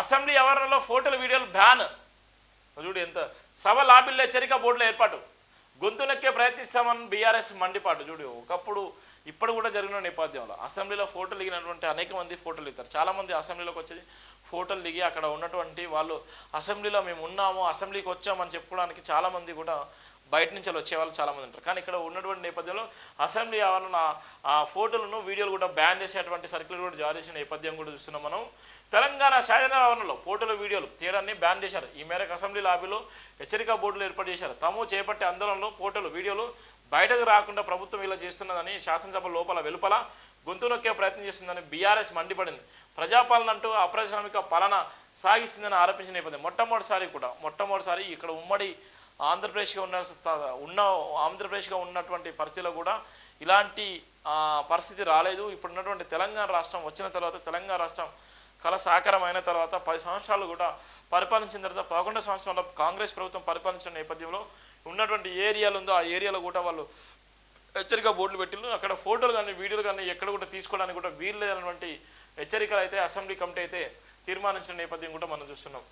Assembly అవర్లలో ఫోటోలు వీడియోలు ban. చూడు ఎంత సభ లాబిల్లో హెచ్చరిక బోర్డుల ఏర్పాటు. గొంతు నొక్కే ప్రయత్నిస్తామని బీఆర్ఎస్ మండిపాటు. చూడు ఒకప్పుడు ఇప్పుడు కూడా జరిగిన నేపథ్యంలో అసెంబ్లీలో ఫోటోలు దిగినటువంటి అనేక మంది ఫోటోలు దిగుతారు. చాలామంది అసెంబ్లీలోకి వచ్చేది ఫోటోలు దిగి అక్కడ ఉన్నటువంటి వాళ్ళు అసెంబ్లీలో మేము ఉన్నాము అసెంబ్లీకి వచ్చామని చెప్పుకోవడానికి చాలామంది కూడా బయట నుంచి వాళ్ళు వచ్చే వాళ్ళు చాలా మంది ఉంటారు. కానీ ఇక్కడ ఉన్నటువంటి నేపథ్యంలో అసెంబ్లీ ఆవరణ ఆ ఫోటోలను వీడియోలు కూడా బ్యాన్ చేసేటువంటి సర్కులర్ కూడా జారీ చేసిన నేపథ్యం కూడా చూస్తున్నాం మనం. తెలంగాణ శాసనభవనంలో ఆవరణలో ఫోటోలు వీడియోలు తీయడాన్ని బ్యాన్ చేశారు. ఈ మేరకు అసెంబ్లీ లాబీలో హెచ్చరిక బోర్డులు ఏర్పాటు చేశారు. తాము చేపట్టే ఆందోళనలో ఫోటోలు వీడియోలు బయటకు రాకుండా ప్రభుత్వం ఇలా చేస్తున్నదని శాసనసభ లోపల వెలుపల గొంతు నొక్కే ప్రయత్నం చేస్తుందని బీఆర్ఎస్ మండిపడింది. ప్రజాపాలన అంటూ అప్రజాస్వామిక పాలన సాగిస్తుందని ఆరోపించిన నేపథ్యం. మొట్టమొదటిసారి కూడా మొట్టమొదటిసారి ఇక్కడ ఉమ్మడి ఆంధ్రప్రదేశ్గా ఉన్న ఉన్న ఆంధ్రప్రదేశ్గా ఉన్నటువంటి పరిస్థితిలో కూడా ఇలాంటి పరిస్థితి రాలేదు. ఇప్పుడు ఉన్నటువంటి తెలంగాణ రాష్ట్రం వచ్చిన తర్వాత తెలంగాణ రాష్ట్రం కళ సాకారం అయిన తర్వాత పది సంవత్సరాలు కూడా పరిపాలించిన తర్వాత పదకొండు సంవత్సరాల కాంగ్రెస్ ప్రభుత్వం పరిపాలించిన నేపథ్యంలో ఉన్నటువంటి ఏరియాలు ఉందో ఆ ఏరియాలో కూడా వాళ్ళు హెచ్చరిక బోర్డులు పెట్టిళ్ళు. అక్కడ ఫోటోలు కానీ వీడియోలు కానీ ఎక్కడ కూడా తీసుకోవడానికి కూడా వీలు లేనటువంటి హెచ్చరికలు అయితే అసెంబ్లీ కమిటీ అయితే తీర్మానించిన నేపథ్యం కూడా మనం చూస్తున్నాం.